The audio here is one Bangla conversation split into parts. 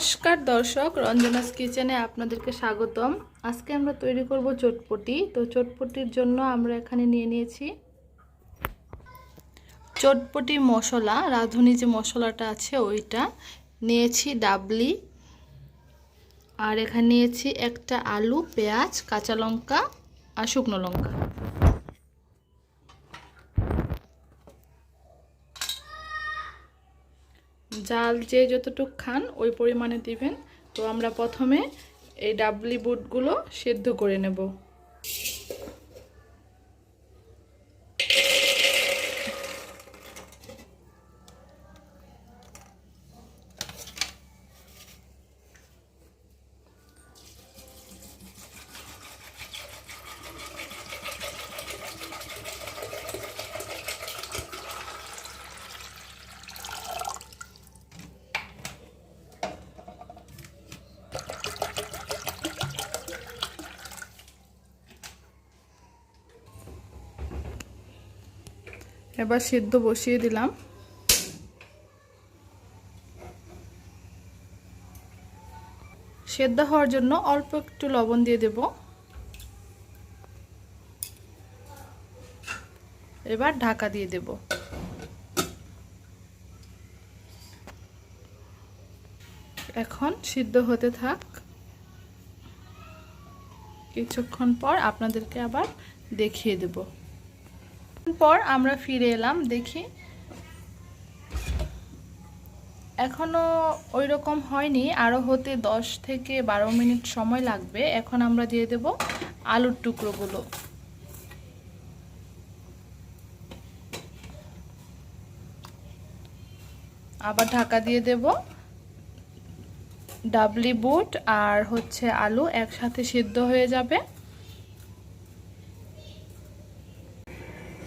নমস্কার দর্শক, রঞ্জনাস কিচেনে আপনাদেরকে স্বাগতম। আজকে আমরা তৈরি করব চটপটি। তো চটপটির জন্য আমরা এখানে নিয়ে নিয়েছি চটপটি মশলা, রাঁধুনি যে মশলাটা আছে ওইটা। নিয়েছি ডাবলি, আর এখানে নিয়েছি একটা আলু, পেঁয়াজ, কাঁচা লঙ্কা আর শুকনো লঙ্কা। জাল যে যতটুক খান, ওই পরিমাণে দিবেন। তো আমরা প্রথমে এই ডাবলি বুটগুলো সেদ্ধ করে নেব। এবার সেদ্ধ বসিয়ে দিলাম। সেদ্ধ হওয়ার জন্য অল্প একটু লবণ দিয়ে দেব। এবার ঢাকা দিয়ে দেব। এখন সিদ্ধ হতে থাক। কিছুক্ষণ পর আপনাদেরকে আবার দেখিয়ে দেবো। পর আমরা ফিরে এলাম, দেখি। এখনও ওই রকম হয়নি আরও হতে দশ থেকে বারো মিনিট সময় লাগবে। এখন আমরা দিয়ে দেব আলুর টুকরোগুলো। আবার ঢাকা দিয়ে দেব ডাবলি বুট আর হচ্ছে আলু একসাথে সিদ্ধ হয়ে যাবে।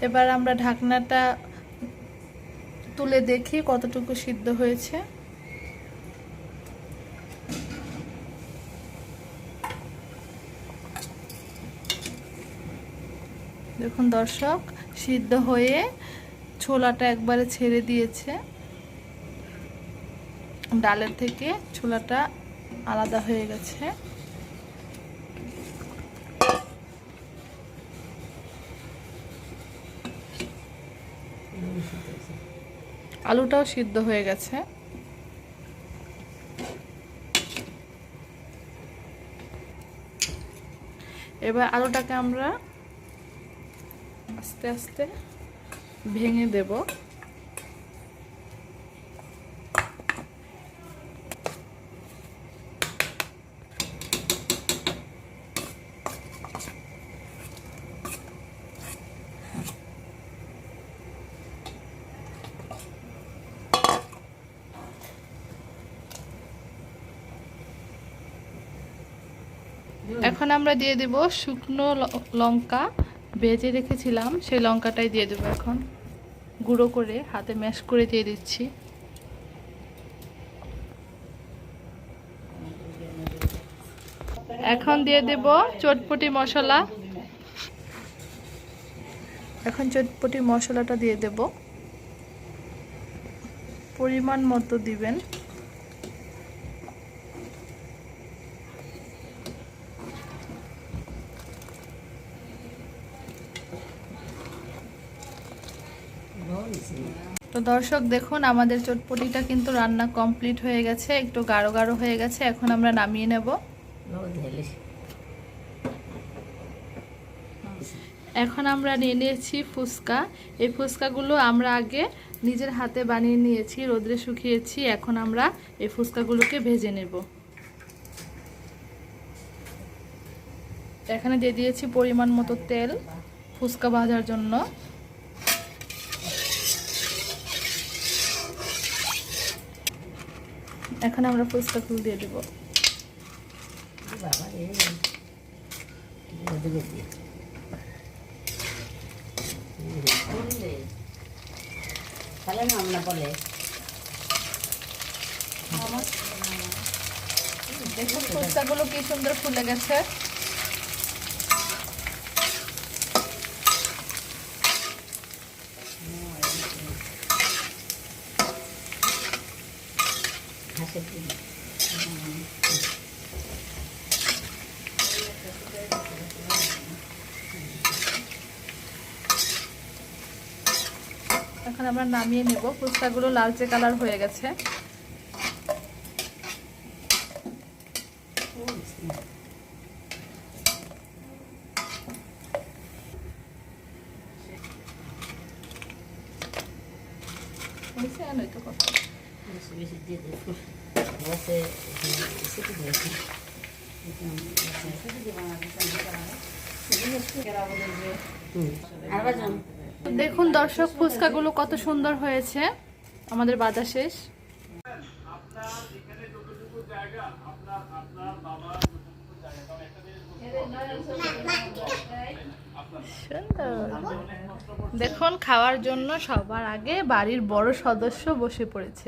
এবার আমরা ঢাকনাটা তুলে দেখি কতটুকু সিদ্ধ হয়েছে। দেখুন দর্শক, সিদ্ধ হয়ে ছোলাটা একবারে ছেড়ে দিয়েছে। ডালের থেকে ছোলাটা আলাদা হয়ে গেছে। আলুটাও সিদ্ধ হয়ে গেছে। এবার আলুটাকে আমরা আস্তে আস্তে ভেঙে দেব। এখন আমরা দিয়ে দেব শুকনো লঙ্কা। ভেজে রেখেছিলাম, সেই লঙ্কাটাই দিয়ে দেবো এখন। গুঁড়ো করে হাতে ম্যাশ করে দিয়ে দিচ্ছি। এখন দিয়ে দেব চটপটি মশলা। এখন চটপটি মশলাটা দিয়ে দেব। পরিমাণ মতো দিবেন। তো দর্শক, দেখুন, আমাদের চটপটিটা কিন্তু রান্না কমপ্লিট হয়ে গেছে, একটু গাঢ় গাঢ় হয়ে গেছে, এখন আমরা নামিয়ে নেব। এখন আমরা নিয়ে নিয়েছি ফুচকা। এই ফুচকাগুলো আমরা আগে নিজের হাতে বানিয়ে নিয়েছি, রোদ্রে শুকিয়েছি, এখন আমরা এই ফুচকাগুলোকে ভেজে নেব। এখানে দিয়ে দিয়েছি পরিমাণ মতো তেল ফুচকা ভাজার জন্য। এখন আমরা ফুচকা ফুল দিয়ে দেবো। দেখুন ফুচকাগুলো কি সুন্দর ফুলে গেছে। এখন আমরা নামিয়ে নেব ফুচকাগুলো লালচে কালার হয়ে গেছে হয়েছে? আর নয়তো কথা। বেশি বেশি দিয়ে দেখো বসে বাজন দেখুন দর্শক, ফুচকাগুলো কত সুন্দর হয়েছে আমাদের বাজার শেষ। দেখুন, খাওয়ার জন্য সবার আগে বাড়ির বড় সদস্য বসে পড়েছে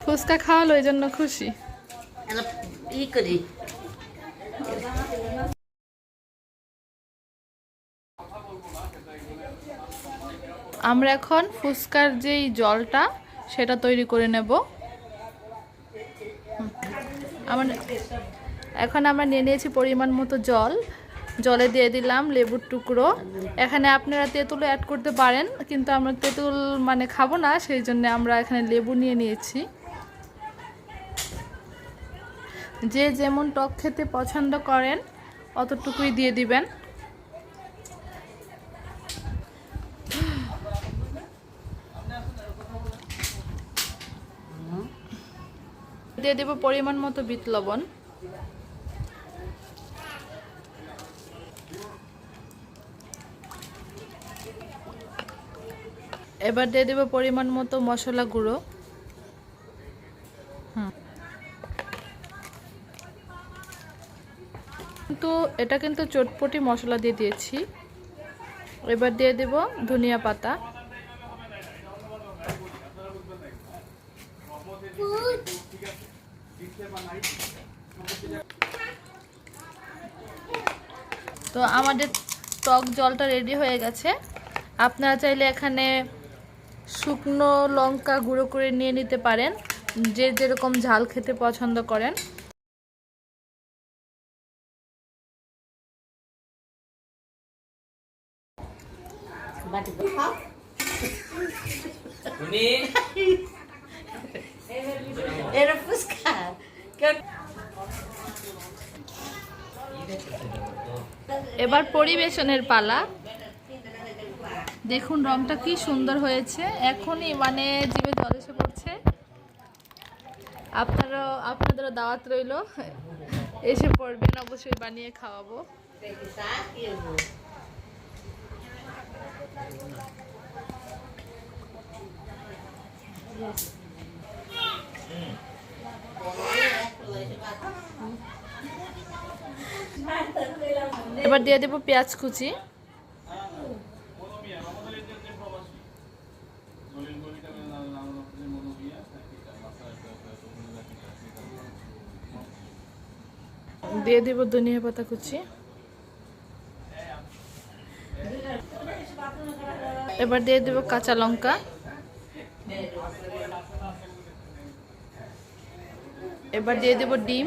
ফুচকা খাওয়ালো এই জন্য খুশি। ই করি। আমরা এখন ফুচকার যেই জলটা সেটা তৈরি করে নেব। আমার এখন আমরা নিয়ে নিয়েছি পরিমাণ মতো জল। জলে দিয়ে দিলাম লেবুর টুকরো। এখানে আপনারা তেঁতুল অ্যাড করতে পারেন, কিন্তু আমরা তেঁতুল মানে খাব না, সেই জন্য আমরা এখানে লেবু নিয়ে নিয়েছি। যে যেমন টক খেতে পছন্দ করেন, অতটুকুই দিয়ে দিবেন। দিয়ে দেব পরিমাণ মতো বিট লবণ। এবার দিয়ে দেব পরিমাণ মতো মশলা গুঁড়ো। কিন্তু এটা কিন্তু চটপটি মশলা দিয়ে দিয়েছি। এবার দিয়ে দেব ধনিয়া পাতা তো আমাদের টক জলটা রেডি হয়ে গেছে। আপনারা চাইলে এখানে শুকনো লঙ্কা গুঁড়ো করে নিয়ে নিতে পারেন। যে যেরকম ঝাল খেতে পছন্দ করেন। এবার পরিবেশনের পালা। দেখুন, রংটা কি সুন্দর হয়েছে। এখনই মানে জিভে জল এসে পড়ছে। আপনারও, আপনাদেরও দাওয়াত রইল। এসে পড়বেন, অবশ্যই বানিয়ে খাওয়াবো। এবার দিয়ে দেবো পেঁয়াজ কুচি। দিয়ে দেবো ধনিয়া পাতা কুচি। এবার দিয়ে দেবো কাঁচা লঙ্কা। এবার দিয়ে দেবো ডিম।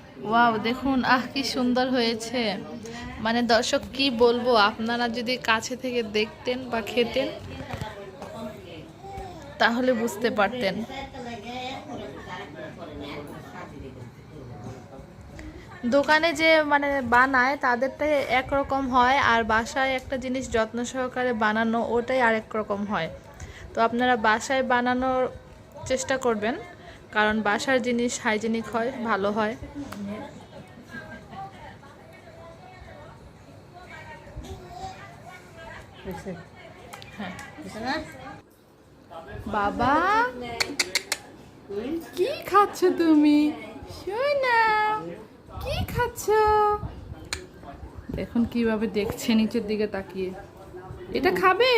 ওয়াও দেখুন, আহ, কি সুন্দর হয়েছে। মানে দর্শক, কি বলব, আপনারা যদি কাছে থেকে দেখতেন বা খেতেন, তাহলে বুঝতে পারতেন। দোকানে যে মানে বানায় তাদেরটা একরকম হয়, আর বাসায় একটা জিনিস যত্ন সহকারে বানানো, ওটাই আরেক রকম হয়। তো আপনারা বাসায় বানানোর চেষ্টা করবেন। কারণ বাসার জিনিস হাইজেনিক হয়, ভালো হয়। বাবা? কি খাচ্ছ তুমি? কি খাচ্ছ? দেখুন কীভাবে দেখছে নিচের দিকে তাকিয়ে। এটা খাবে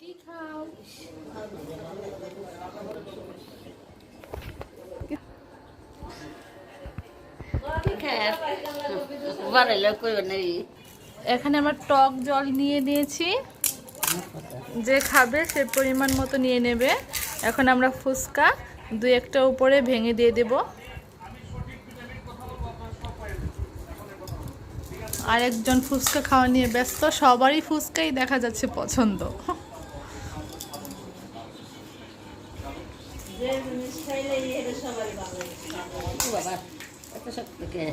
কি খাও কি খায় বাড়াইলে কইবে না এখানে আমরা টক জল নিয়ে নিয়েছি। যে খাবে সে পরিমাণ মতো নিয়ে নেবে। এখন আমরা ফুচকা দু একটা উপরে ভেঙে দিয়ে দেব। আর একজন ফুচকা খাওয়া নিয়ে ব্যস্ত। সবারই ফুচকাই দেখা যাচ্ছে পছন্দ। সবারই ভালো লাগে। ও বাবা এত সব থেকে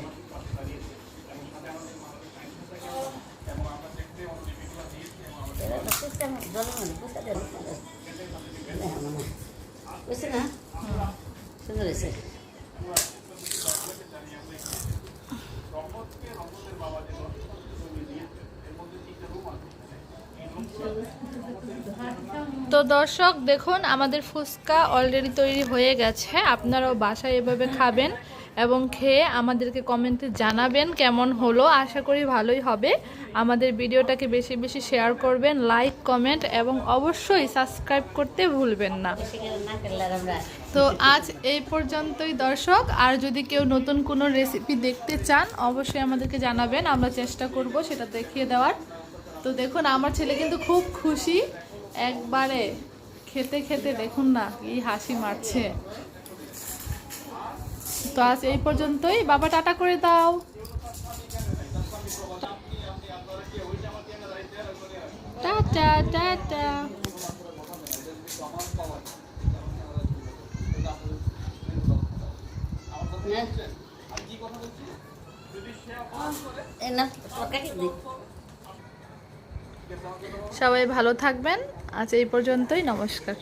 তো দর্শক দেখুন আমাদের ফুচকা অলরেডি তৈরি হয়ে গেছে। আপনারাও বাসায় এভাবে খাবেন। এবং খেয়ে আমাদেরকে কমেন্টে জানাবেন কেমন হলো। আশা করি ভালোই হবে। আমাদের ভিডিওটাকে বেশি বেশি শেয়ার করবেন, লাইক, কমেন্ট এবং অবশ্যই সাবস্ক্রাইব করতে ভুলবেন না। তো আজ এই পর্যন্তই দর্শক। আর যদি কেউ নতুন কোনো রেসিপি দেখতে চান, অবশ্যই আমাদেরকে জানাবেন। আমরা চেষ্টা করব সেটা দেখিয়ে দেওয়ার। তো দেখুন, আমার ছেলে কিন্তু খুব খুশি। একবারে খেতে খেতে দেখুন না কি হাসি মারছে। তো আজ এই পর্যন্তই। বাবা, টাটা করে দাও। Tata tata. সবাই ভালো থাকবেন। আজ এই পর্যন্তই। নমস্কার।